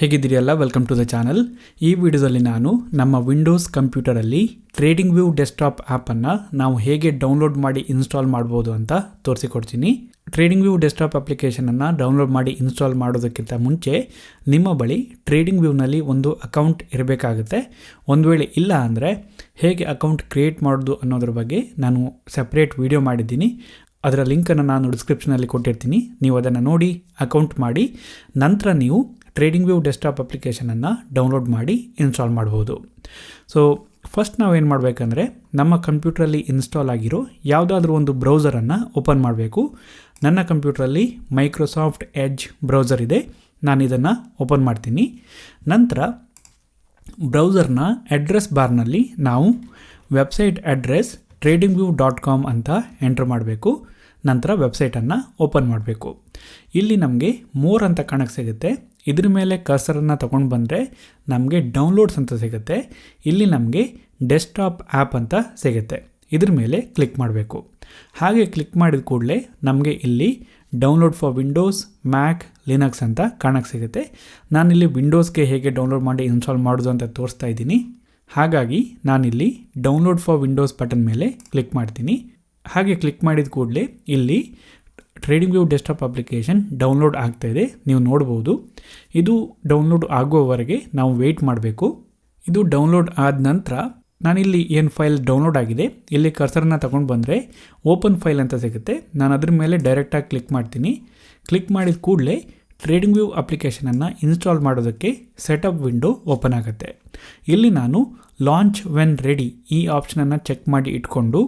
ಹೇಗಿದ್ದೀರಿಯಲ್ಲ welcome to the channel ಈ ವಿಡಿಯೋದಲ್ಲಿ ನಾನು ನಮ್ಮ ವಿಂಡೋಸ್ ಕಂಪ್ಯೂಟರಲ್ಲಿ ಟ್ರೇಡಿಂಗ್ ವ್ಯೂ ಡೆಸ್ಕ್ಟಾಪ್ ಆ್ಯಪನ್ನು ನಾವು ಹೇಗೆ ಡೌನ್ಲೋಡ್ ಮಾಡಿ ಇನ್ಸ್ಟಾಲ್ ಮಾಡ್ಬೋದು ಅಂತ ತೋರಿಸಿಕೊಡ್ತೀನಿ. ಟ್ರೇಡಿಂಗ್ ವ್ಯೂ ಡೆಸ್ಕ್ಟಾಪ್ ಅಪ್ಲಿಕೇಶನನ್ನು ಡೌನ್ಲೋಡ್ ಮಾಡಿ ಇನ್ಸ್ಟಾಲ್ ಮಾಡೋದಕ್ಕಿಂತ ಮುಂಚೆ ನಿಮ್ಮ ಬಳಿ ಟ್ರೇಡಿಂಗ್ ವ್ಯೂನಲ್ಲಿ ಒಂದು ಅಕೌಂಟ್ ಇರಬೇಕಾಗುತ್ತೆ. ಒಂದು ವೇಳೆ ಇಲ್ಲ ಅಂದರೆ ಹೇಗೆ ಅಕೌಂಟ್ ಕ್ರಿಯೇಟ್ ಮಾಡೋದು ಅನ್ನೋದ್ರ ಬಗ್ಗೆ ನಾನು ಸಪ್ರೇಟ್ ವಿಡಿಯೋ ಮಾಡಿದ್ದೀನಿ. ಅದರ ಲಿಂಕನ್ನು ನಾನು ಡಿಸ್ಕ್ರಿಪ್ಷನಲ್ಲಿ ಕೊಟ್ಟಿರ್ತೀನಿ. ನೀವು ಅದನ್ನು ನೋಡಿ ಅಕೌಂಟ್ ಮಾಡಿ. ನಂತರ ನೀವು ಟ್ರೇಡಿಂಗ್ ವ್ಯೂ ಡೆಸ್ಕ್ಟಾಪ್ ಅಪ್ಲಿಕೇಶನನ್ನು ಡೌನ್ಲೋಡ್ ಮಾಡಿ ಇನ್ಸ್ಟಾಲ್ ಮಾಡ್ಬೋದು. ಸೊ ಫಸ್ಟ್ ನಾವೇನು ಮಾಡಬೇಕಂದ್ರೆ, ನಮ್ಮ ಕಂಪ್ಯೂಟ್ರಲ್ಲಿ ಇನ್ಸ್ಟಾಲ್ ಆಗಿರೋ ಯಾವುದಾದ್ರೂ ಒಂದು ಬ್ರೌಸರನ್ನು ಓಪನ್ ಮಾಡಬೇಕು. ನನ್ನ ಕಂಪ್ಯೂಟ್ರಲ್ಲಿ ಮೈಕ್ರೋಸಾಫ್ಟ್ ಎಡ್ಜ್ ಬ್ರೌಸರ್ ಇದೆ. ನಾನು ಇದನ್ನು ಓಪನ್ ಮಾಡ್ತೀನಿ. ನಂತರ ಬ್ರೌಸರ್ನ ಅಡ್ರೆಸ್ ಬಾರ್ನಲ್ಲಿ ನಾವು website address Trading View dot com ಅಂತ ಎಂಟ್ರ್ ಮಾಡಬೇಕು. ನಂತರ ವೆಬ್ಸೈಟನ್ನು ಓಪನ್ ಮಾಡಬೇಕು. ಇಲ್ಲಿ ನಮಗೆ ಮೋರ್ ಅಂತ ಕಾಣಕ್ಕೆ ಸಿಗುತ್ತೆ. ಇದ್ರ ಮೇಲೆ ಕರ್ಸರನ್ನು ತೊಗೊಂಡು ಬಂದರೆ ನಮಗೆ ಡೌನ್ಲೋಡ್ಸ್ ಅಂತ ಸಿಗುತ್ತೆ. ಇಲ್ಲಿ ನಮಗೆ ಡೆಸ್ಕ್ಟಾಪ್ ಆ್ಯಪ್ ಅಂತ ಸಿಗುತ್ತೆ. ಇದ್ರ ಮೇಲೆ ಕ್ಲಿಕ್ ಮಾಡಬೇಕು. ಹಾಗೆ ಕ್ಲಿಕ್ ಮಾಡಿದ ಕೂಡಲೇ ನಮಗೆ ಇಲ್ಲಿ download for Windows Mac Linux ಅಂತ ಕಾಣಕ್ಕೆ ಸಿಗುತ್ತೆ. ನಾನಿಲ್ಲಿ ವಿಂಡೋಸ್ಗೆ ಹೇಗೆ ಡೌನ್ಲೋಡ್ ಮಾಡಿ ಇನ್ಸ್ಟಾಲ್ ಮಾಡೋದು ಅಂತ ತೋರಿಸ್ತಾ ಇದ್ದೀನಿ. ಹಾಗಾಗಿ ನಾನಿಲ್ಲಿ ಡೌನ್ಲೋಡ್ ಫಾರ್ ವಿಂಡೋಸ್ ಬಟನ್ ಮೇಲೆ ಕ್ಲಿಕ್ ಮಾಡ್ತೀನಿ. ಹಾಗೆ ಕ್ಲಿಕ್ ಮಾಡಿದ ಕೂಡಲೇ ಇಲ್ಲಿ Trading View desktop application download ಆಗ್ತಾ ಇದೆ. ನೀವು ನೋಡ್ಬೋದು. ಇದು ಡೌನ್ಲೋಡ್ ಆಗುವವರೆಗೆ ನಾವು ವೆಯ್ಟ್ ಮಾಡಬೇಕು. ಇದು ಡೌನ್ಲೋಡ್ ಆದ ನಂತರ ನಾನಿಲ್ಲಿ ಏನು ಫೈಲ್ ಡೌನ್ಲೋಡ್ ಆಗಿದೆ, ಇಲ್ಲಿ ಕರ್ಸರನ್ನ ತಗೊಂಡು ಬಂದರೆ ಓಪನ್ ಫೈಲ್ ಅಂತ ಸಿಗುತ್ತೆ. ನಾನು ಅದ್ರ ಮೇಲೆ ಡೈರೆಕ್ಟಾಗಿ ಕ್ಲಿಕ್ ಮಾಡ್ತೀನಿ. ಕ್ಲಿಕ್ ಮಾಡಿದ ಕೂಡಲೇ ಟ್ರೇಡಿಂಗ್ ವ್ಯೂ ಅಪ್ಲಿಕೇಶನನ್ನು ಇನ್ಸ್ಟಾಲ್ ಮಾಡೋದಕ್ಕೆ ಸೆಟಪ್ ವಿಂಡೋ ಓಪನ್ ಆಗುತ್ತೆ. ಇಲ್ಲಿ ನಾನು ಲಾಂಚ್ ವೆನ್ ರೆಡಿ ಈ ಆಪ್ಷನನ್ನು ಚೆಕ್ ಮಾಡಿ ಇಟ್ಕೊಂಡು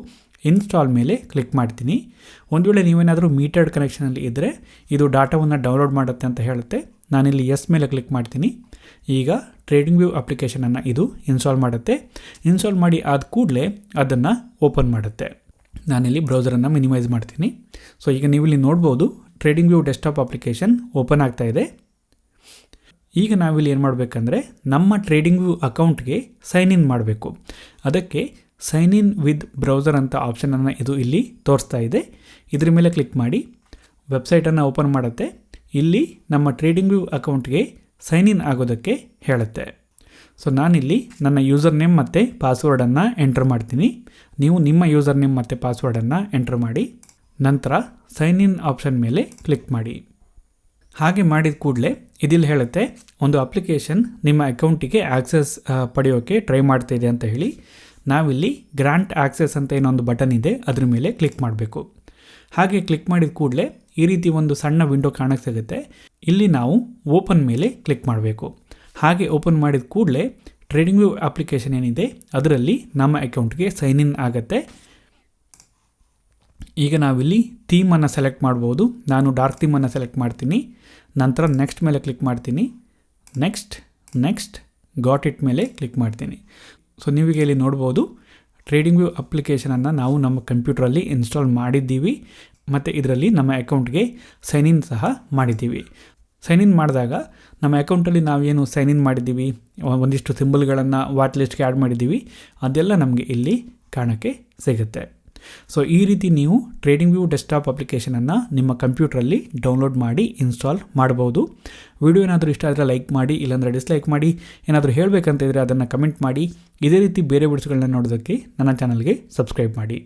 ಇನ್ಸ್ಟಾಲ್ ಮೇಲೆ ಕ್ಲಿಕ್ ಮಾಡ್ತೀನಿ. ಒಂದು ವೇಳೆ ನೀವೇನಾದರೂ ಮೀಟರ್ಡ್ ಕನೆಕ್ಷನಲ್ಲಿ ಇದ್ದರೆ ಇದು ಡಾಟಾವನ್ನು ಡೌನ್ಲೋಡ್ ಮಾಡುತ್ತೆ ಅಂತ ಹೇಳುತ್ತೆ. ನಾನಿಲ್ಲಿ ಎಸ್ ಮೇಲೆ ಕ್ಲಿಕ್ ಮಾಡ್ತೀನಿ. ಈಗ ಟ್ರೇಡಿಂಗ್ ವ್ಯೂ ಅಪ್ಲಿಕೇಶನನ್ನು ಇದು ಇನ್ಸ್ಟಾಲ್ ಮಾಡುತ್ತೆ. ಇನ್ಸ್ಟಾಲ್ ಮಾಡಿ ಆದ ಕೂಡಲೇ ಅದನ್ನು ಓಪನ್ ಮಾಡುತ್ತೆ. ನಾನಿಲ್ಲಿ ಬ್ರೌಸರನ್ನು ಮಿನಿಮೈಸ್ ಮಾಡ್ತೀನಿ. ಸೊ ಈಗ ನೀವು ಇಲ್ಲಿ ನೋಡ್ಬೋದು Trading View desktop application open ಆಗ್ತಾ ಇದೆ. ಈಗ ನಾವಿಲ್ಲಿ ಏನು ಮಾಡಬೇಕಂದ್ರೆ ನಮ್ಮ ಟ್ರೇಡಿಂಗ್ ವ್ಯೂ ಅಕೌಂಟ್ಗೆ ಸೈನ್ ಇನ್ ಮಾಡಬೇಕು. ಅದಕ್ಕೆ ಸೈನ್ ಇನ್ ವಿತ್ ಬ್ರೌಸರ್ ಅಂತ ಆಪ್ಷನನ್ನು ಇದು ಇಲ್ಲಿ ತೋರಿಸ್ತಾ ಇದೆ. ಇದ್ರ ಮೇಲೆ ಕ್ಲಿಕ್ ಮಾಡಿ. ವೆಬ್ಸೈಟನ್ನು ಓಪನ್ ಮಾಡುತ್ತೆ. ಇಲ್ಲಿ ನಮ್ಮ ಟ್ರೇಡಿಂಗ್ ವ್ಯೂ ಅಕೌಂಟ್ಗೆ ಸೈನ್ ಇನ್ ಆಗೋದಕ್ಕೆ ಹೇಳುತ್ತೆ. ಸೊ ನಾನಿಲ್ಲಿ ನನ್ನ ಯೂಸರ್ ನೇಮ್ ಮತ್ತು ಪಾಸ್ವರ್ಡನ್ನು ಎಂಟ್ರ್ ಮಾಡ್ತೀನಿ. ನೀವು ನಿಮ್ಮ ಯೂಸರ್ ನೇಮ್ ಮತ್ತು ಪಾಸ್ವರ್ಡನ್ನು ಎಂಟ್ರ್ ಮಾಡಿ. ನಂತರ ಸೈನ್ ಇನ್ ಆಪ್ಷನ್ ಮೇಲೆ ಕ್ಲಿಕ್ ಮಾಡಿ. ಹಾಗೆ ಮಾಡಿದ ಕೂಡಲೇ ಇದಿಲ್ಲಿ ಹೇಳುತ್ತೆ, ಒಂದು ಅಪ್ಲಿಕೇಶನ್ ನಿಮ್ಮ ಅಕೌಂಟಿಗೆ ಆಕ್ಸೆಸ್ ಪಡೆಯೋಕ್ಕೆ ಟ್ರೈ ಮಾಡ್ತಾ ಇದೆ ಅಂತ ಹೇಳಿ. ನಾವಿಲ್ಲಿ ಗ್ರ್ಯಾಂಟ್ ಆಕ್ಸೆಸ್ ಅಂತ ಏನೊಂದು ಬಟನ್ ಇದೆ, ಅದ್ರ ಮೇಲೆ ಕ್ಲಿಕ್ ಮಾಡಬೇಕು. ಹಾಗೆ ಕ್ಲಿಕ್ ಮಾಡಿದ ಕೂಡಲೇ ಈ ರೀತಿ ಒಂದು ಸಣ್ಣ ವಿಂಡೋ ಕಾಣಕ್ಕೆ ಸಿಗುತ್ತೆ ಇಲ್ಲಿ ನಾವು ಓಪನ್ ಮೇಲೆ ಕ್ಲಿಕ್ ಮಾಡಬೇಕು. ಹಾಗೆ ಓಪನ್ ಮಾಡಿದ ಕೂಡಲೇ ಟ್ರೇಡಿಂಗ್ ವ್ಯೂ ಅಪ್ಲಿಕೇಶನ್ ಏನಿದೆ, ಅದರಲ್ಲಿ ನಮ್ಮ ಅಕೌಂಟ್ಗೆ ಸೈನ್ ಇನ್ ಆಗುತ್ತೆ. ಈಗ ನಾವಿಲ್ಲಿ ಥೀಮನ್ನು ಸೆಲೆಕ್ಟ್ ಮಾಡ್ಬೋದು. ನಾನು ಡಾರ್ಕ್ ಥೀಮನ್ನು ಸೆಲೆಕ್ಟ್ ಮಾಡ್ತೀನಿ. ನಂತರ ನೆಕ್ಸ್ಟ್ ಮೇಲೆ ಕ್ಲಿಕ್ ಮಾಡ್ತೀನಿ. ನೆಕ್ಸ್ಟ್ ನೆಕ್ಸ್ಟ್ ಗಾಟ್ ಇಟ್ ಮೇಲೆ ಕ್ಲಿಕ್ ಮಾಡ್ತೀನಿ. ಸೊ ನೀವೀಗ ಇಲ್ಲಿ ನೋಡ್ಬೋದು ಟ್ರೇಡಿಂಗ್ ವ್ಯೂ ಅಪ್ಲಿಕೇಶನನ್ನು ನಾವು ನಮ್ಮ ಕಂಪ್ಯೂಟ್ರಲ್ಲಿ ಇನ್ಸ್ಟಾಲ್ ಮಾಡಿದ್ದೀವಿ, ಮತ್ತು ಇದರಲ್ಲಿ ನಮ್ಮ ಅಕೌಂಟ್ಗೆ ಸೈನ್ ಇನ್ ಸಹ ಮಾಡಿದ್ದೀವಿ. ಸೈನ್ ಇನ್ ಮಾಡಿದಾಗ ನಮ್ಮ ಅಕೌಂಟಲ್ಲಿ ನಾವೇನು ಸೈನ್ ಇನ್ ಮಾಡಿದ್ದೀವಿ, ಒಂದಿಷ್ಟು ಸಿಂಬಲ್ಗಳನ್ನು ವಾಟ್ ಲಿಸ್ಟ್ಗೆ ಆ್ಯಡ್ ಮಾಡಿದ್ದೀವಿ, ಅದೆಲ್ಲ ನಮಗೆ ಇಲ್ಲಿ ಕಾಣೋಕ್ಕೆ ಸಿಗುತ್ತೆ. ಸೊ ಈ ರೀತಿ ನೀವು ಟ್ರೇಡಿಂಗ್ ವ್ಯೂ ಡೆಸ್ಕ್ಟಾಪ್ ಅಪ್ಲಿಕೇಶನನ್ನು ನಿಮ್ಮ ಕಂಪ್ಯೂಟ್ರಲ್ಲಿ ಡೌನ್ಲೋಡ್ ಮಾಡಿ ಇನ್ಸ್ಟಾಲ್ ಮಾಡ್ಬೋದು. ವಿಡಿಯೋ ಏನಾದರೂ ಇಷ್ಟ ಆದರೆ ಲೈಕ್ ಮಾಡಿ, ಇಲ್ಲಾಂದರೆ ಡಿಸ್ಲೈಕ್ ಮಾಡಿ, ಏನಾದರೂ ಹೇಳಬೇಕಂತ ಇದ್ದರೆ ಅದನ್ನು ಕಮೆಂಟ್ ಮಾಡಿ. ಇದೇ ರೀತಿ ಬೇರೆ ವಿಡಿಯೋಸ್ಗಳನ್ನ ನೋಡೋದಕ್ಕೆ ನನ್ನ ಚಾನಲ್ಗೆ ಸಬ್ಸ್ಕ್ರೈಬ್ ಮಾಡಿ.